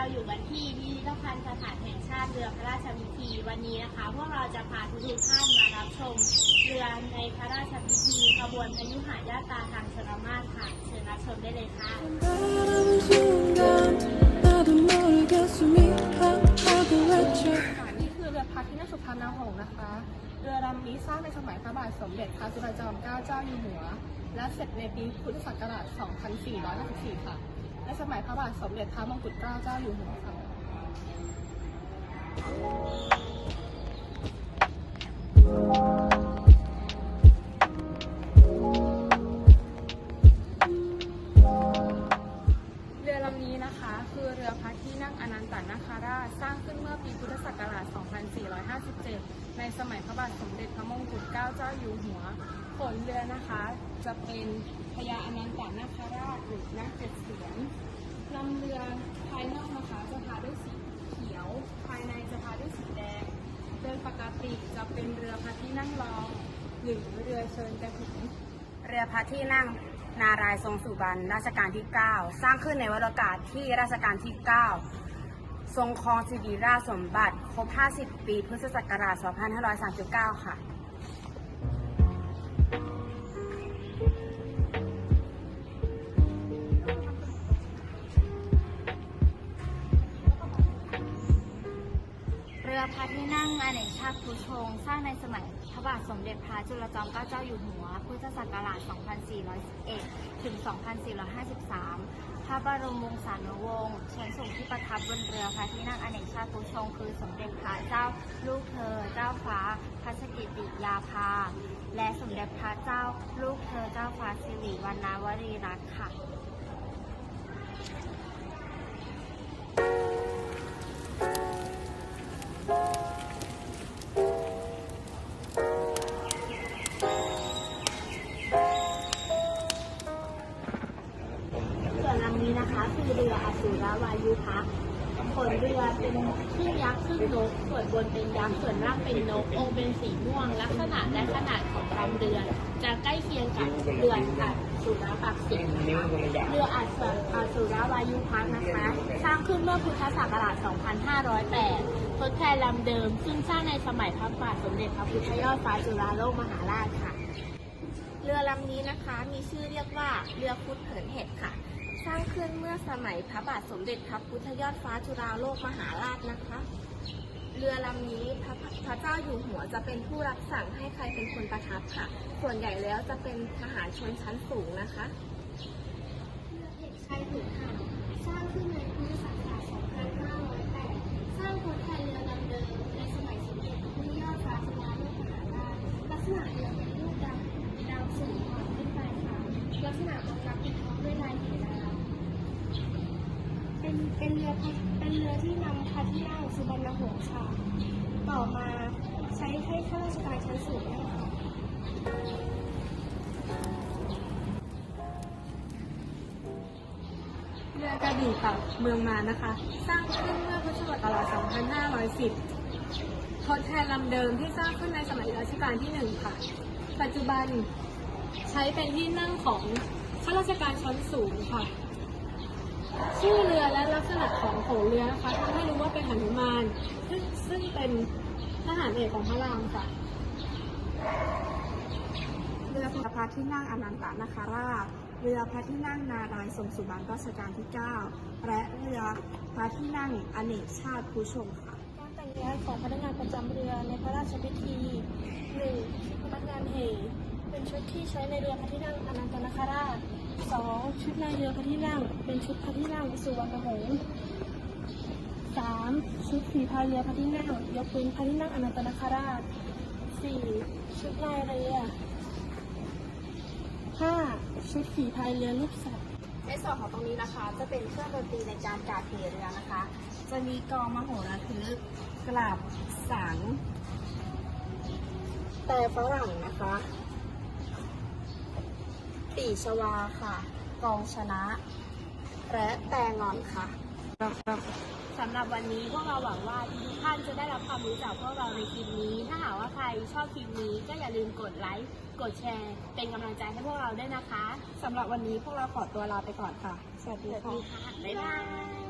เราอยู่กันที่พิพิธภัณฑ์สถานแห่งชาติเรือพระราชพิธีวันนี้นะคะ พวกเราจะพาทุกท่านมารับชมเรือในพระราชพิธีขบวนพยุหายาตาทางชลมาศค่ะเชิญรับชมได้เลยค่ะนี่คือเรือพระที่นั่งสุพรรณหงนะคะ เรือลำนี้สร้างในสมัยพระบาทสมเด็จพระจุลจอมเกล้าเจ้าอยู่หัว และเสร็จในปีพุทธศักราช 2454 ค่ะ สมัยพระบาทสมเด็จพระมงกุฎเกล้าเจ้าอยู่หัวค่ะเรือลำนี้นะคะ คือเรือพระที่นั่งอนันตนาคาราชสร้างขึ้นเมื่อปีพุทธศักราช 2457 ในสมัยพระบาทสมเด็จพระมงกุฎเกล้าเจ้าอยู่หัวขนเรือนะคะ จะเป็นพญาอนันตนาคาราชหรือนาคเจ็ดเสีย นเรือภายนอกนะคะจะทาด้วยสีเขียว ภายในจะทาด้วยสีแดงโดยปกติจะเป็นเรือพระที่นั่งรองหรือเรือเชิญกระถิ่นเรือพระที่นั่งนารายทรงสุบรรณรัชกาลที่ 9 สร้างขึ้นในวรากาศที่รัชกาลที่ 9 ทรงครองสิริราชสมบัติ ครบ 50 ปี พุทธศักราช 2539 ค่ะ รือพระที่นั่งอเนกชาติภูชง สร้างในสมัยพระบาทสมเด็จพระจุลจอมเกล้าเจ้าอยู่หัว พุทธศักราช 2411 ถึง 2453 พระบรมวงศานุวงศ์เชิญส่งที่ประทับบนเรือพระที่นั่งอเนกชาติภูชง คือสมเด็จพระเจ้าลูกเธอ เจ้าฟ้าพัชกิติยาภา และสมเด็จพระเจ้าลูกเธอเจ้าฟ้าสิริวัณณวรีรัตน์ค่ะ คือเรืออสุรวายุพักขนเรือเป็นครึ่งยักษ์ครึ่งนก ส่วนบนเป็นยักษ์ ส่วนล่างเป็นนก องค์เป็นสีม่วง ลักษณะและขนาดของลำเรือ จะใกล้เคียงกับเรืออัสุรปักษิณนะคะเรืออัศอสุรวายุพักนะคะ สร้างขึ้นเมื่อพุทธศักราช 2508 ทดแทนลำเดิม ซึ่งสร้างในสมัยพระบาทสมเด็จพระพุทธยอดฟ้าจุฬาโลกมหาราชค่ะ เรือลำนี้นะคะมีชื่อเรียกว่าเรือพุทธเหินเห็ดค่ะ สร้างขึ้นเมื่อสมัยพระบาทสมเด็จพระพุทธยอดฟ้าจุฬาโลกมหาราชนะคะ เรือลำนี้พระพระเจ้าอยู่หัวจะเป็นผู้รับสั่งให้ใครเป็นคนประทับค่ะ ส่วนใหญ่แล้วจะเป็นทหารชนชั้นสูงนะคะเรือกชัยถุงหันสร้างขึ้นในพุทธศักราช2508สร้างทดแทนเรือลำเดิมในสมัยสมเด็จพระพุทธยอดฟ้าจุฬาโลกมหาราชลักษณะเรือเป็นรูปดาวดาวสูงขวางขึ้นไปค่ะลักษณะของกับปิดท้องด้วยลายเขียนดาว เป็นเป็นเรือพระเป็นเรือที่นำพระที่นั่งสุบรรณหงส์ค่ะต่อมาใช้ให้ข้าราชการชั้นสูงนั่งค่ะเรือกระบี่ค่ะเมืองมานะคะ สร้างขึ้นเมื่อพุทธศักราช2510 ทดแทนลำเดิมที่สร้างขึ้นในสมัยรัชกาลที่หนึ่งค่ะ ปัจจุบันใช้เป็นที่นั่งของข้าราชการชั้นสูงค่ะ ชื่อเรือและลักษณะของโขงเรือนะคะทำให้รู้ว่าเป็นหนุมานซึ่งซึ่งเป็นทหารเอกของพระรามค่ะเรือพระที่นั่งอนันตนาคาราช เรือพระที่นั่งนารายณ์ทรงสุบรรณรัชกาลที่ 9 และเรือพระที่นั่งอเนกชาติผู้ชมค่ะการแต่งกายของพนักงานประจำเรือในพระราชพิธี 1. ชุดพนักงานเหเป็นชุดที่ใช้ในเรือพระที่นั่งอนันตนาคราช 2. ชุดในเรือพระที่นั่ง เป็นชุดพระที่นั่งสุวรรณหงษ์ 3. ชุดฝีพายเรือพระที่นั่ง ยกเว้นพระที่นั่งอนันตนาคราช 4. ชุดลายเรือ 5. ชุดฝีพายเรือลูกสัตว์ในส่วนของตรงนี้นะคะจะเป็นเครื่องดนตรีในการกาดเทเรือนะคะ จะมีกลองมโหระทึกกลับสังแต่ฝรั่งนะคะ ปีชวาค่ะ กองชนะ และแตงอนค่ะ สำหรับวันนี้พวกเราหวังว่าทุกท่านจะได้รับความรู้จากพวกเราในคลิปนี้ ถ้าหากว่าใครชอบคลิปนี้ก็อย่าลืมกดไลค์ กดแชร์ เป็นกำลังใจให้พวกเราด้วยนะคะ สำหรับวันนี้พวกเราขอตัวลาไปก่อนค่ะ สวัสดีค่ะ บ๊ายบาย